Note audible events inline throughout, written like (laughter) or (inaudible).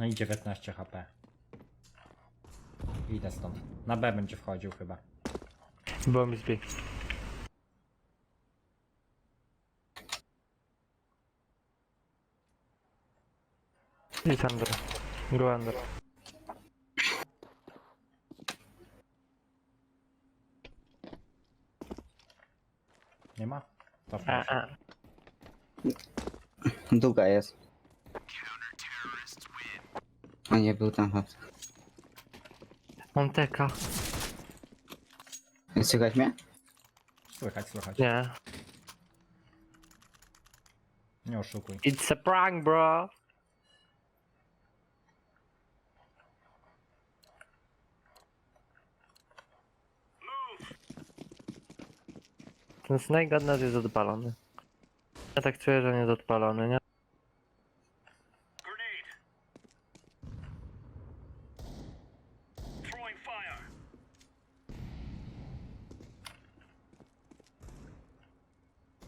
No i 19 HP. Idę stąd. Na B będzie wchodził chyba. Było mi zbieg. I Thunder. Go under. Nie ma? To A, a. Długa jest. A nie, był tam hot. On teka. Słychać mnie? Słychać, słychać. Nie. Nie oszukuj. It's a prank, bro. Ten Snake od nas jest odpalony. Ja tak czuję, że on jest odpalony, nie? Grenade. Throwing fire.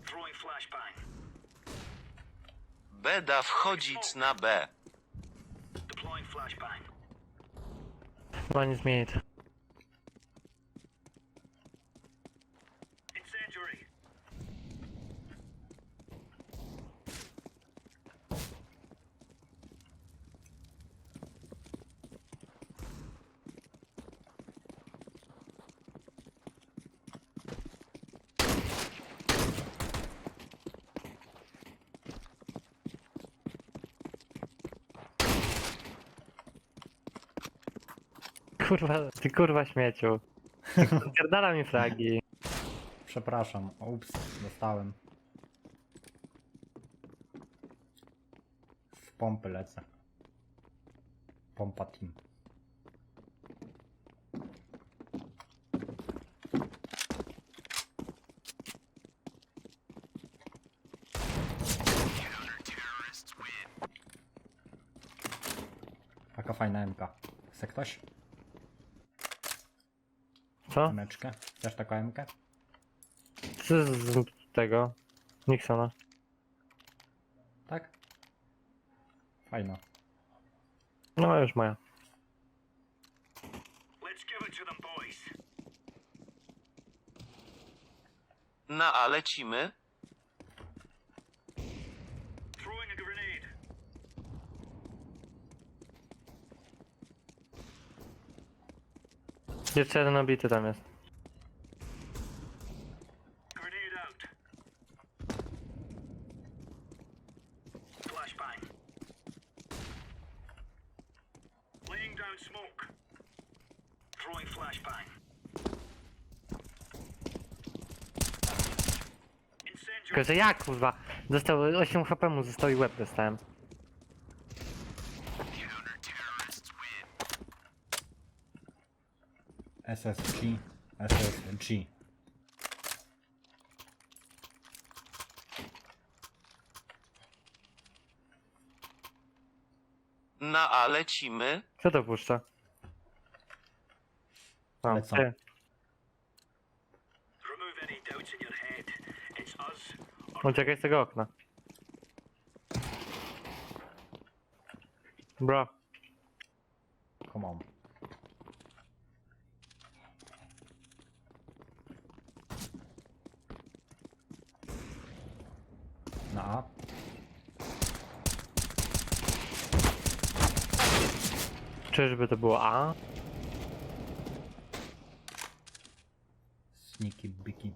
Throwing flashbang. Wchodzić na B. Deploying flashbang. One is mid. Incendiary. Kurwa, ty kurwa śmieciu. Pierdala mi fragi. Przepraszam. Ups, dostałem. W pompy lecę. Pompa team. Taka fajna MK. Chce ktoś? Co? Meczkę? Chcesz taką MK? Co z, z tego? Nixona. Tak? Fajna. No już moja. Let's give it to them, boys. Na A lecimy. Throwing a grenade. Jeszcze jeden obity tam jest. Tylko, że jak kurwa? Dostał 8 HP mu został i łeb dostałem. SSG, SSG. Na A lecimy. Co to puszcza? A, Lecą. ty. Remove any doubts in your head. It's us Uciekaj z tego okna. Bro. Come on. Na A. Czyżby to było A? Sneaky Bicky.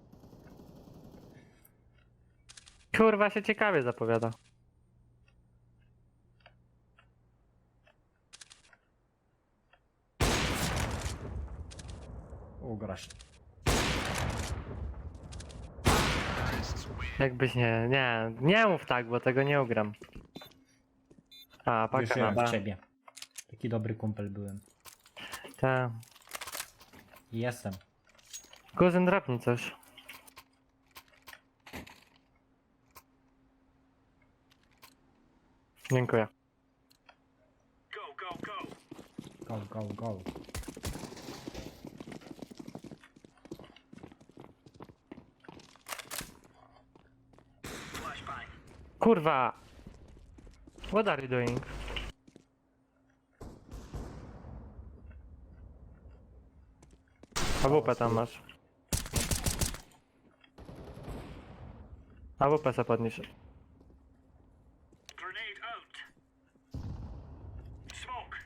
Kurwa się ciekawie zapowiada. Ugrasz. Jakbyś nie, nie, nie mów tak, bo tego nie ugram. A, paka na Wierzyłem w B. ciebie. Taki dobry kumpel byłem. Ta. Jestem. Kuzyn drapnij coś. Dziękuję. Go, go, go. Kurwa! What are you doing? AWP tam masz. AWP se podnieś. Grenade out. Smoke.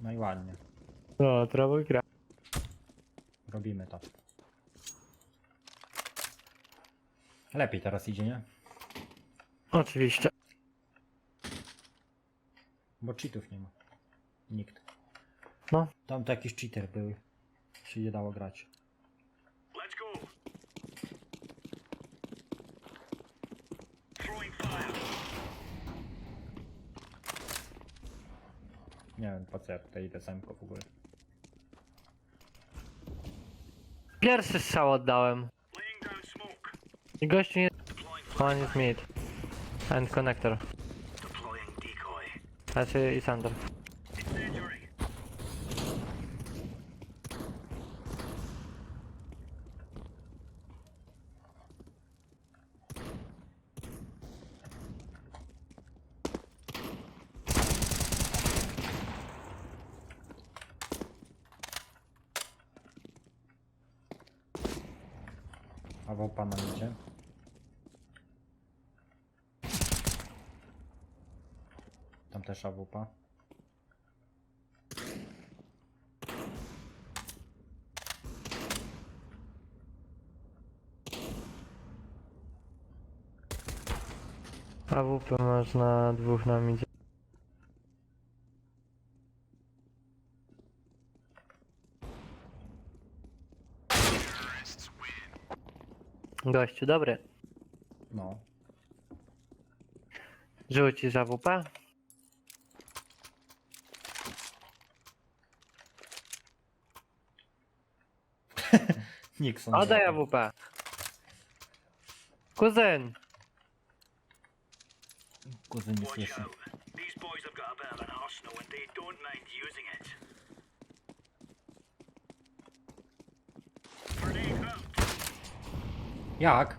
No i ładnie. No, trochę gra. Robimy to. Lepiej teraz idzie, nie? Oczywiście. Bo cheatów nie ma. Nikt. No. Tam to jakiś cheater był. Się nie dało grać. Let's go. Throwing fire. Nie wiem po co ja tutaj idę samko w ogóle. Pierwszy strzał oddałem. Laying down smoke. I gościu nie... Deploying On jest mid. And connector. Deploying decoy. Znaczy i Sander. Incendiary. A w pana idzie. Tam też AWP. Masz na dwóch na midzie. Gościu, dobry. No. Rzucisz AWP? Nixon. Oddaj. AWP. Kuzyn! Kuzyn nie Watch słyszy. out. These boys have got a bit of an arsenal and they don't mind using it. Grenade out. Jak?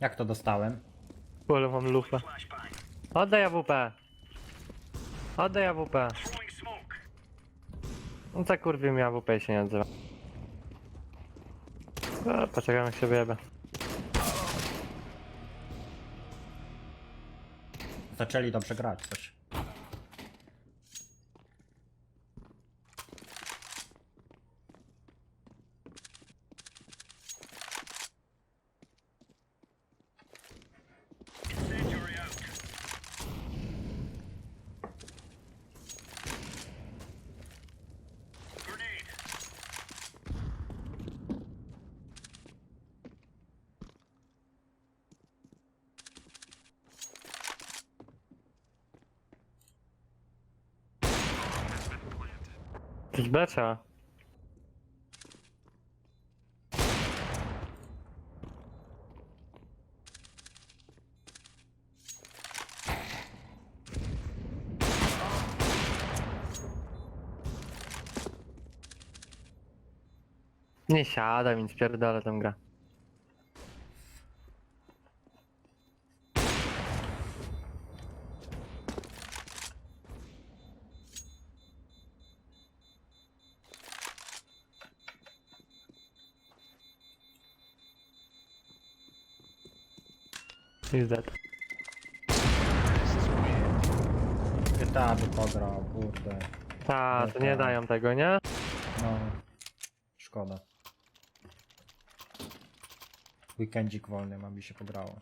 Jak to dostałem? Kule, mam lufę. Flashbang. Oddaj AWP. Oddaj AWP. Throwing smoke. No tak kurwie mi AWP się nie odzywa. A, Poczekam jak się wyjebę. Zaczęli dobrze grać coś. Becza. Nie siada, więc pierdolę tę grę. He's dead. GTA by pograł, kurde. Ta, to nie dają tego, nie? No. Szkoda. Weekendzik wolny, ma mi się pograło.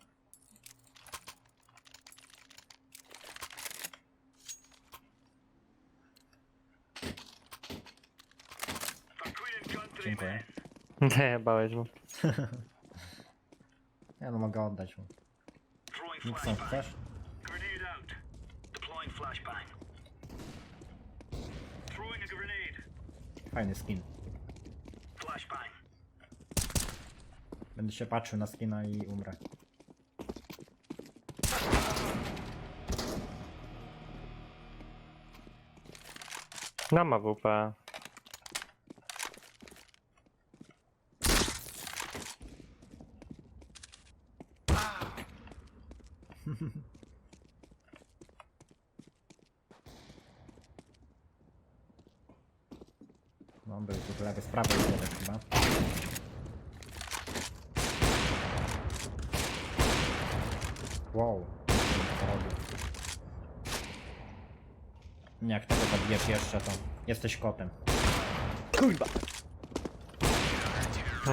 Dziękuję. (laughs) men. Zajebałeś mu. (laughs) Ja no mogę oddać mu. Nixon, flashbang. chcesz? Grenade out. Deploying flashbang. Throwing a grenade. Fajny skin. Flashbang. Będę się patrzył na skina i umrę. Nam AWP. No, był tu lewy, z prawej strony chyba. Wow. co robił. Nie, Jak tego zabijesz jeszcze, to jesteś kotem. Kurwa.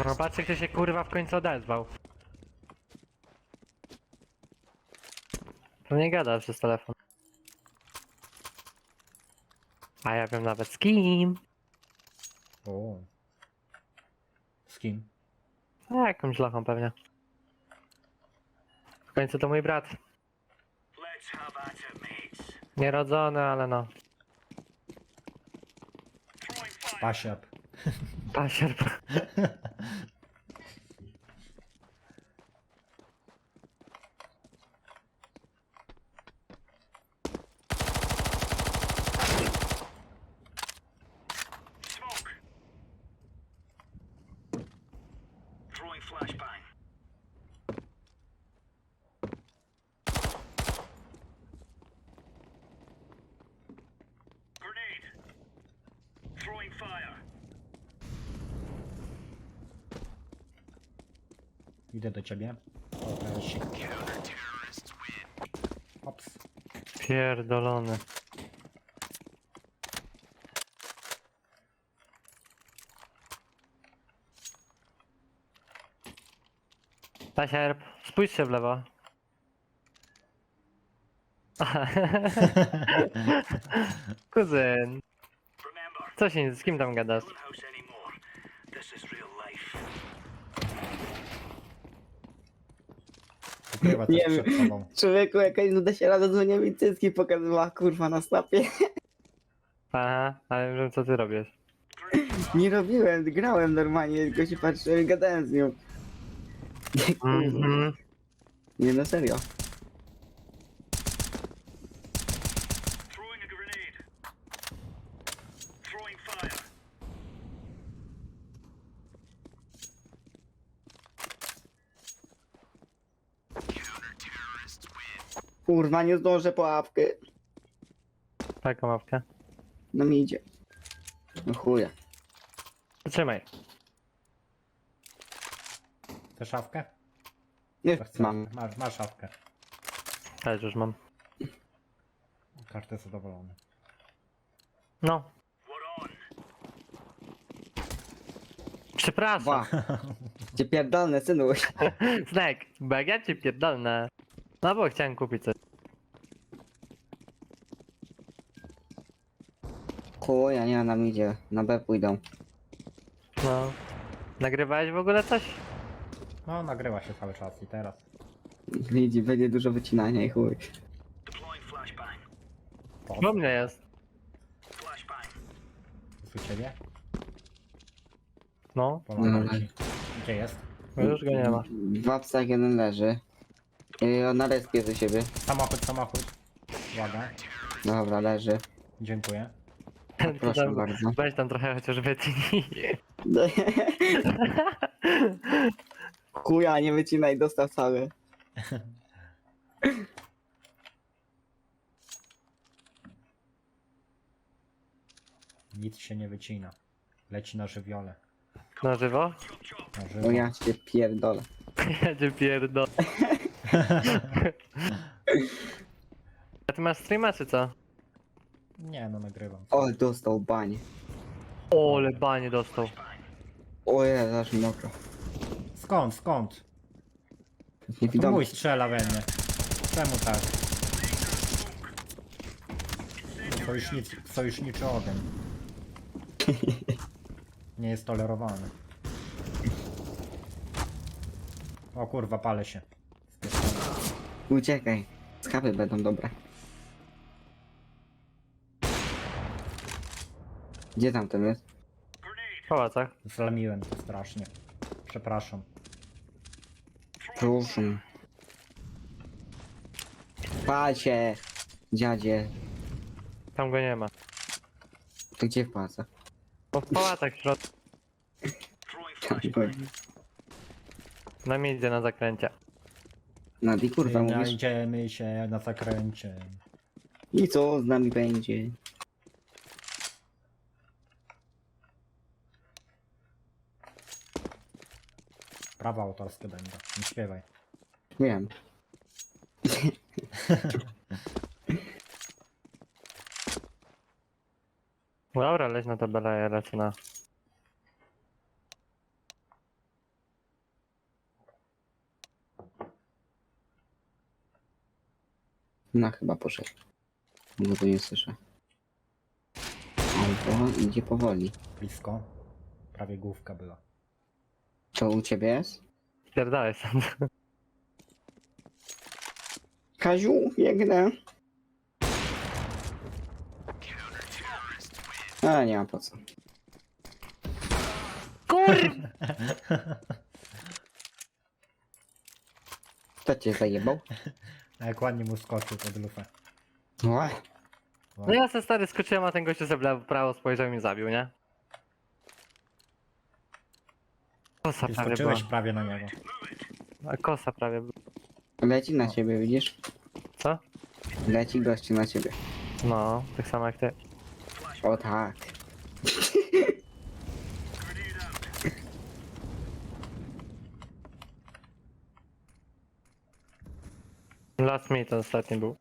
No patrzcie, kto się kurwa w końcu odezwał. To nie gada przez telefon. A ja wiem nawet z kim. O. Z kim? A jakąś lochą pewnie. W końcu to mój brat. Let's have. Nierodzony, ale no. Pasiap. Pasierb. Smoke. Throwing flashbang. Idę do ciebie. Ops. Pierdolony. Pasierb, spójrz się w lewo. (laughs) Kuzyn, co się, z kim tam gadasz? Coś Nie przed sobą. Człowieku, jakaś nuda się rada dzwonia mi cycki pokazywała kurwa na snapie. Aha, ale wiem co ty robisz. Nie robiłem, grałem normalnie, tylko się patrzyłem i gadałem z nią. Nie, kurwa. Mhm. Nie no serio. Throwing a grenade. Throwing fire. Kurwa, nie zdążę po łapkę. Taką mapkę. No mi idzie. No chuja. Trzymaj. Chcesz szafkę? Nie, chcę. mam. Masz, masz szafkę. Też już mam. Każdy zadowolony. No, przepraszam. Dwa. Cię pierdolne, synu. (laughs) Znek, bo jak ja cię pierdolnę. No bo chciałem kupić coś. Chuja, nie, nam idzie. Na B pójdą. No. Nagrywałeś w ogóle coś? No, nagrywa się cały czas i teraz. Widzi, będzie dużo wycinania i chuj. U mnie jest. Jest u ciebie? No, Pomagam No. ci. Gdzie jest? bo już go nie ma. Dwa psach, jeden leży. Yy, na respie do siebie. Samochód, samochód. Uwaga. Dobra, leży. Dziękuję. Proszę tam, bardzo. weź tam trochę chociaż wytnij. (laughs) Chuja, nie wycinaj, dostaw cały. (laughs) Nic się nie wycina. Leci na żywiole. Na żywo? Na żywo. (laughs) ja cię pierdolę. Ja cię pierdol. A ty masz streama czy co? Nie, no nagrywam. O, dostał bań. O, ale banie dostał. O Jezu, aż mi mokro. Skąd, skąd? To Niewidomy. mój strzela we mnie. Czemu tak? Sojusznicy, sojuszniczy ogień. (laughs) Nie jest tolerowany. O kurwa, palę się. Uciekaj. Skawy będą dobre. Gdzie tam ten jest? W pałacach. Zlamiłem to strasznie. Przepraszam. Proszę. Pal się, dziadzie. Tam go nie ma. To gdzie w pałacu? No w pałacach w środku. Tam byłem. Na mnie idzie na zakręcie. No i kurwa mówisz. Znajdziemy się na zakręcie. I co z nami będzie? Prawa autorskie będą. Nie śpiewaj. Wiem. (laughs) Dobra, leć na tabelę, ja lecę na... No chyba poszedł. No to nie słyszę. Albo idzie powoli. Blisko. Prawie główka była. To u ciebie jest? Pierdalaj sam. Kaziu, biegnę. A, nie ma po co. Kur... Kto cię zajebał? A jak ładnie mu skoczył pod lufę. Ła. No ja se stary skoczyłem, a ten gościu sobie w lewo, prawo spojrzał i mnie zabił, nie? Kosa prawie była. skoczyłeś prawie na niego. A Kosa prawie była. Leci na ciebie, widzisz? Co? Leci gościu na ciebie. No, tak samo jak ty. O tak. Last me ten ostatni był.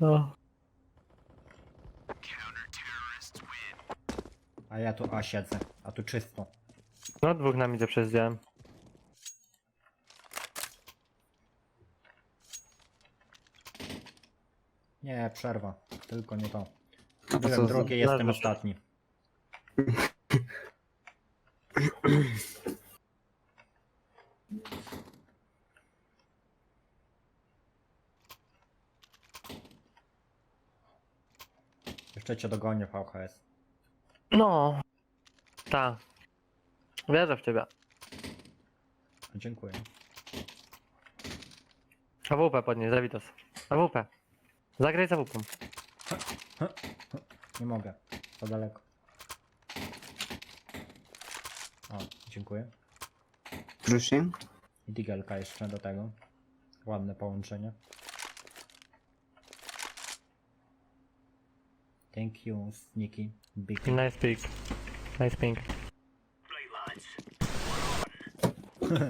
No. A ja tu A siedzę. A tu czysto. No, dwóch nam idzie przez dzień. Nie, przerwa. Tylko nie to Byłem co? drugi, jestem Zaraz. ostatni. Jeszcze cię dogonię VHS. No. Tak. Wierzę w ciebie. Dziękuję. AWP podnieś, Zawitos. AWP. Zagraj za AWP. Nie mogę. Za daleko. O, dziękuję. Proszę. I digelka jeszcze do tego. Ładne połączenie. Thank you, Sneaky. Big. Nice pick. Nice ping. Right, lads.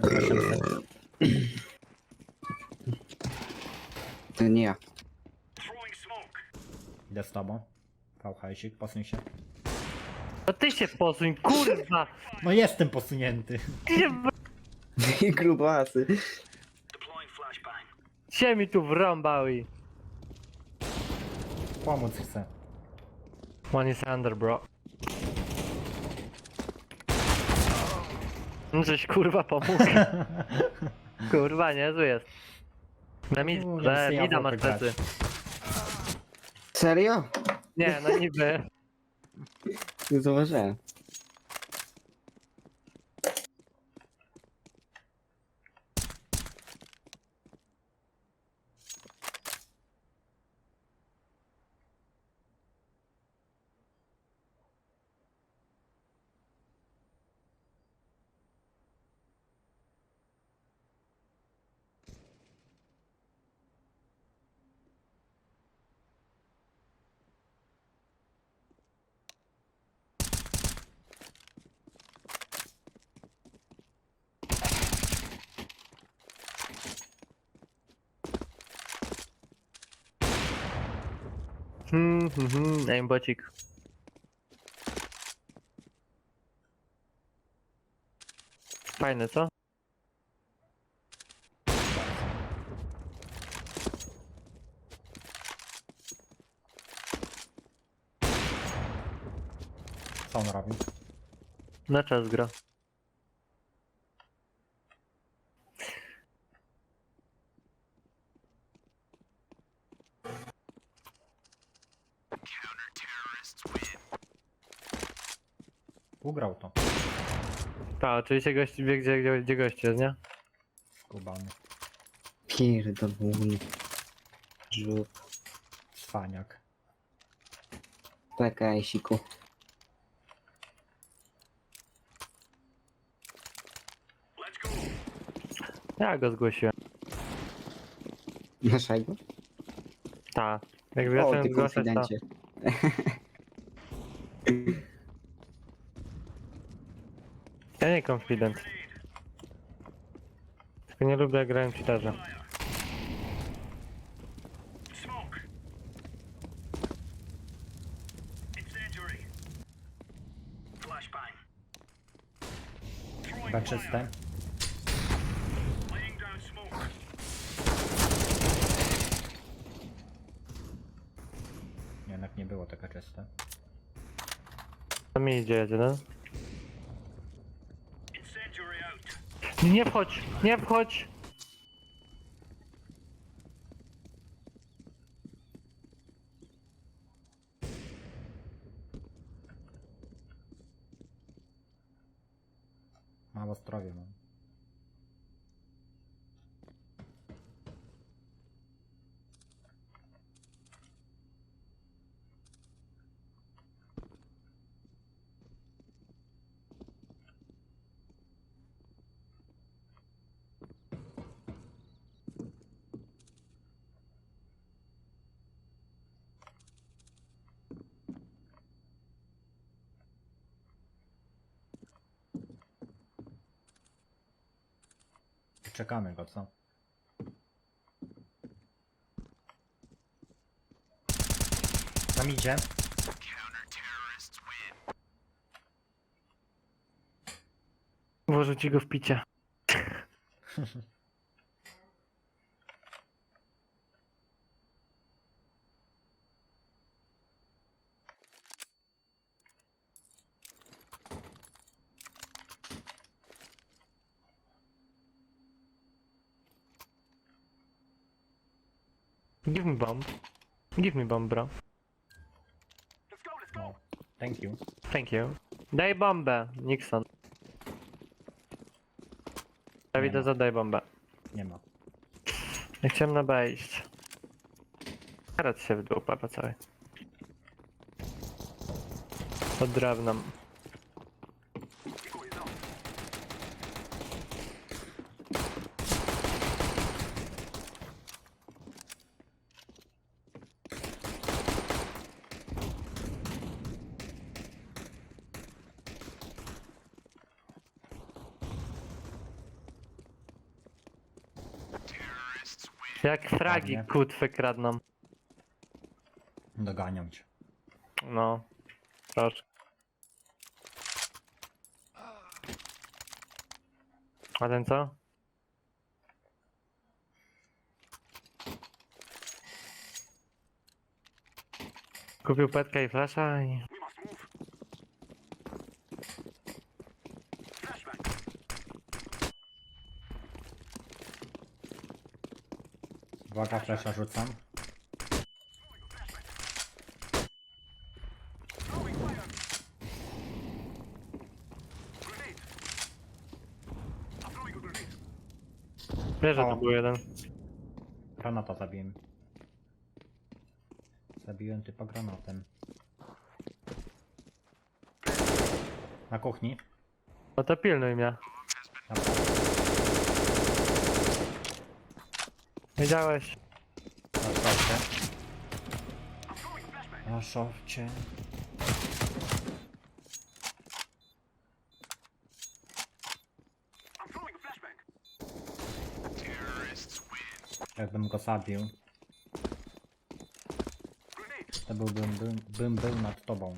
800. To nie ja. Idę z tobą. VHS-ik, posuń się. No ty się posuń, kurwa! No jestem posunięty. (laughs) Grubasy. Się mi tu wrąbał i... Pomóc chcę. One is under, bro. Żeś kurwa pomógł. (laughs) kurwa, niezły jest. Na U, le, nie mida masz grać. plecy. Serio? Nie, no niby. Nie zauważyłem. Hmm, hmm, hmm, aimbocik. Fajne, co? Co on robi? Na czas gra. Ugrał to. Tak, oczywiście gość wie gdzie, gdzie, gdzie gość jest, nie? Skubany. Pierdolony. Żuk. Cwaniak. Let's go. Ja go zgłosiłem. Naszego? Tak. Jak O, zacząłem ty zgłaszać, to... konfidencie. (laughs) Ja nie confident. Tylko nie lubię jak grają. Throwing Chyba fire. czyste. Jednak nie było taka czyste. To mi idzie jedzie, no? Incendiary out. Nie wchodź! Nie wchodź! Mało zdrowia mam. Czekamy go, co? Tam idzie. Włożę ci go w picie. (laughs) Give me bomb. Give me bomb, bro. Thank you. Thank you. Daj bombę, Nixon. Ma. zadaj bombę. Nie ma. Ja chciałem na B iść. Teraz się w dół papa cały. Pod drewnem. Jak fragi Ładnie. kutwy kradną. Doganiam cię. No. Troszkę. A ten co? Kupił petkę i flasza i... We must move. Flashbang. Uwaga, flesza rzucam. Wiesz, że O. to był jeden. Granata zabiłem. Zabiłem typa granatem. Na kuchni. No to pilnuj mnie. Dobra. Wiedziałeś. Na szorcie. Na szorcie. Jakbym go zabił, to byłbym bym, bym był nad tobą.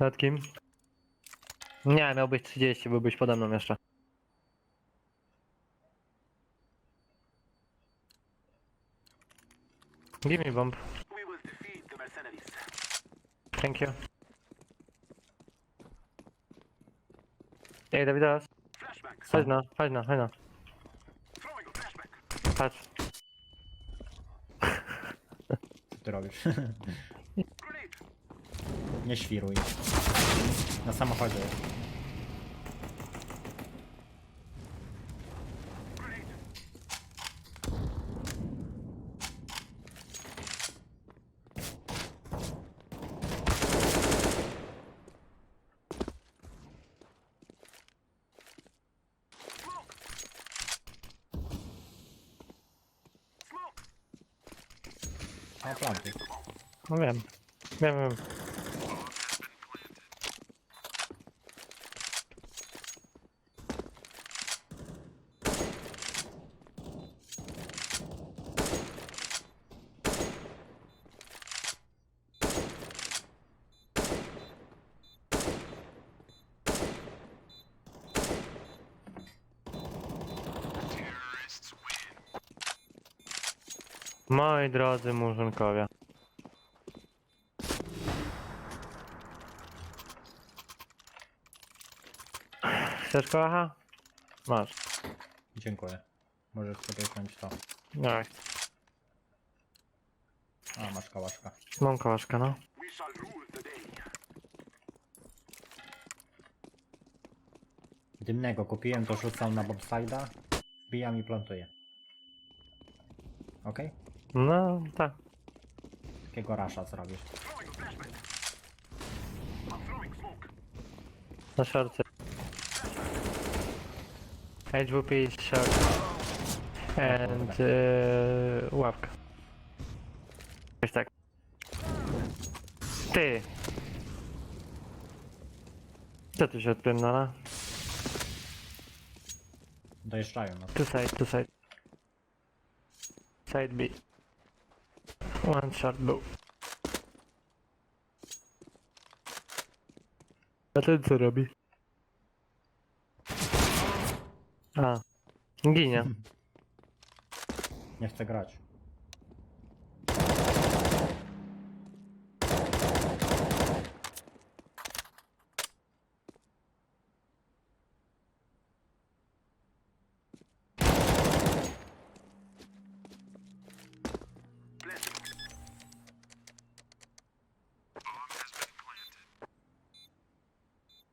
Nad kim? Nie, miał być 30, byłbyś pode mną jeszcze. Give me bomb. We will defeat the mercenaries. Thank you. Ej, Dawidas, Flashbang. chodź no, chodź no, chodź no. Throwing a flashbang. Patrz. Co ty robisz? (laughs) Grenade. Nie świruj. Na samochodzie. Grenade. A planty. No wiem. Wiem, wiem. Moi drodzy murzynkowie. Chcesz kocha? Masz. Dziękuję. Możesz sobie wziąć to. Tak. A, masz kałaszka. Mam kołaszka, no. Dymnego kupiłem, to rzucam na bobsajda. Wbijam i plantuję. Okej? No, tak. Takiego rasza zrobisz. Na szorce. HWP is short. And uh, łapka. Jakoś tak. Ty! Co tu się odpierdala? Dojeżdżają nas. Two side, two side. Side B. One shot bow. A ten co robi? A. Ginie. Nie chcę grać.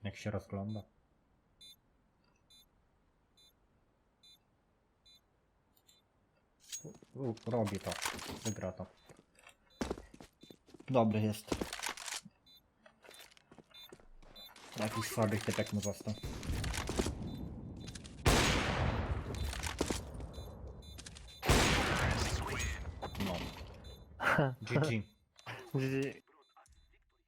Jak się rozgląda. U, robi to. Wygra to. Dobry jest. Jakiś słaby typek mu został. No. (laughs) GG. GG.